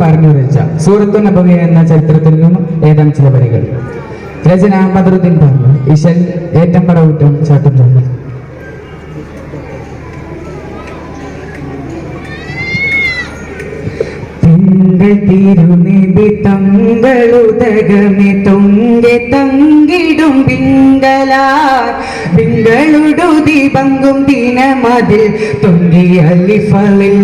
പറഞ്ഞു വെച്ച സൂറത്തു നബവി എന്ന ചരിത്രത്തിൽ നിന്നും ഏതാം ചില വരികൾ. രചന ബദറുദ്ദീൻ പറഞ്ഞു ഇശൽ ഏറ്റം പടവുറ്റം ചാട്ടം ചൊല്ലി. തിങ്കൾ തിരുനിധി തങ്ങളുതകമേ തൊങ്കെ തങ്കിടും പിങ്കലാർ തിങ്കളുടു ദീപങ്കും ദിനമതിൽ തൊങ്കി അലിഫലിൽ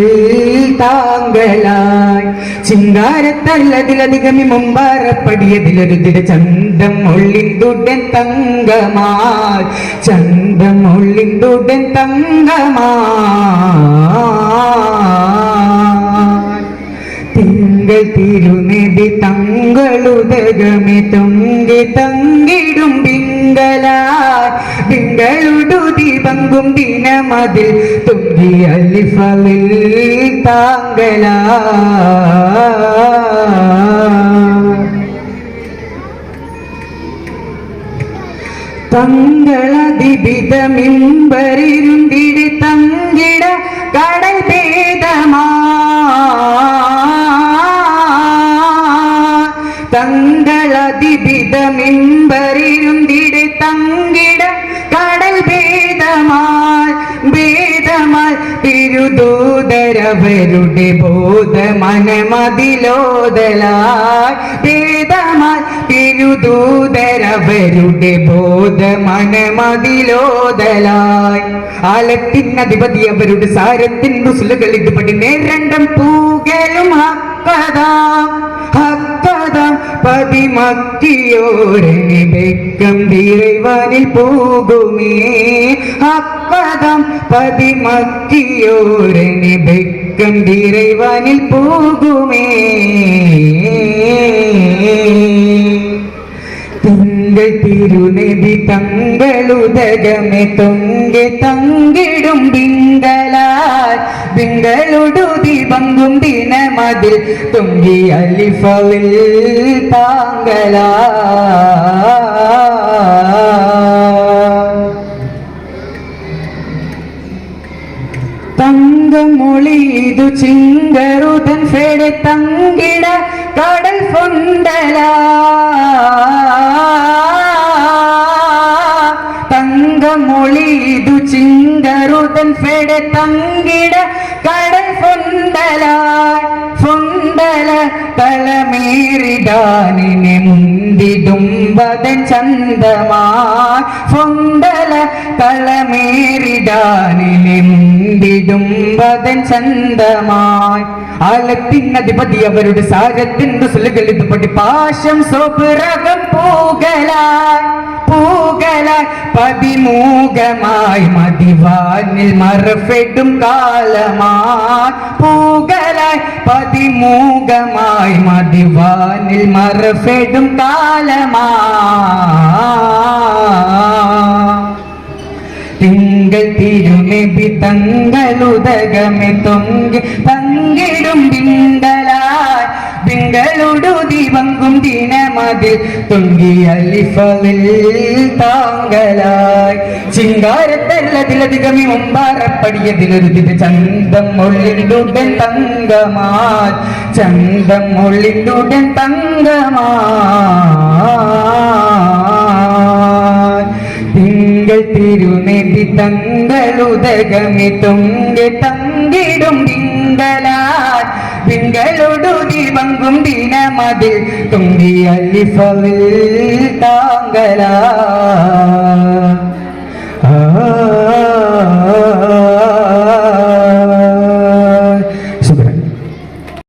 താങ്കളായി. ചിങ്കാരത്തല്ലതിലധികമി മുമ്പാറപ്പടിയതിലൊരു ദിന ചന്തം ഒള്ളിന്തുടൻ തങ്കമായി ചന്തം ഒള്ളിന്തുടൻ തങ്കമായി തിരുനിധി തങ്ങളുതകമി തൊങ്കി തങ്കിടും പിങ്കലായി തിങ്കളുടു പങ്കും ദിനമതിൽ തുങ്കി അലിഫലിൽ താങ്കളായി തങ്കളതിബിതമിമ്പരിരുണ്ടിടി തങ്കിട കടൽ കഴവരുടെ ബോധമനമതിലോതലായി പീതമായി തിരുദൂതരവരുടെ ബോധമനമതിലോതലായി ആലത്തിനധിപതി അവരുടെ സാരത്തിൻ റുസുലുകൾ ഇതുപടി നേരണ്ടം പൂകലും ഹക്കതാം ഹക്കതാം പതിമക്കിയോരനെ വെക്കം തിരുവനിൽ പോകുമേ ഹക്കതാം പതിമക്കിയോരനെ വെക്കം ഗംഭീരവാനിൽ പോകുമേ? തിങ്കൾ തിരുനദി തങ്ങളുദകമേ തൊങ്കെ തങ്കിടും ബിങ്കളാൽ ബിങ്കളുടുതി പങ്കും ദിനമതിൽ തൊങ്കി അലിഫവിൽ താങ്കളാ തങ്ക തങ്കമൊളിതു ചിങ്കരുതൻ ഫെടെ തങ്കിട കടൽ കൊണ്ടല തങ്കമൊളിതു ചിങ്കരുതൻ ഫെടെ തങ്കിട കടൽ കൊണ്ടല ഫൊണ്ടല തലമേറിടാനിനെ മുന്തിടും ബദൻ ചന്തമാ. ഫൊണ്ടല തലമേറിടാനിനെ ബദൻ ചന്തമായി. ആലത്തിനധിപതി അവരുടെ സാരത്തിൻ റുസുലുകൾ ഇതുപടി പാശം സോപുറകം പൂകലായി പൂകലായി. പതിമൂകമായി മതിവാനിൽ മറഫെടും കാലമായി പൂകലായി. പതിമൂകമായി മതിവാനിൽ മറഫെടും കാലമായി. തിരുനെബി തങ്ങളുതകമെ തൊങ്കി തങ്കിടും പിങ്കലായി പിങ്കളുടു ദീപങ്കും ദിനമതിൽ തൊങ്കി അലിഫലിൽ താങ്കളായി. ചിങ്കാരത്തല്ലതിലധികമി മുമ്പാറപ്പടിയതിലൊരു ദിന ചന്തം ഒള്ളിന്തുടൻ തങ്കമാൽ ചന്തം ഒള്ളിന്തുടൻ തങ്കമാൽ തിങ്കൾ തിരുനെതി തങ്ങളുതകമി തൊങ്കെ തങ്കിടും തിങ്കളാൽ തിങ്കളൊടു ദീപങ്കും ദിനമതിൽ തുങ്കി അലിഫവിൽ താങ്കളാ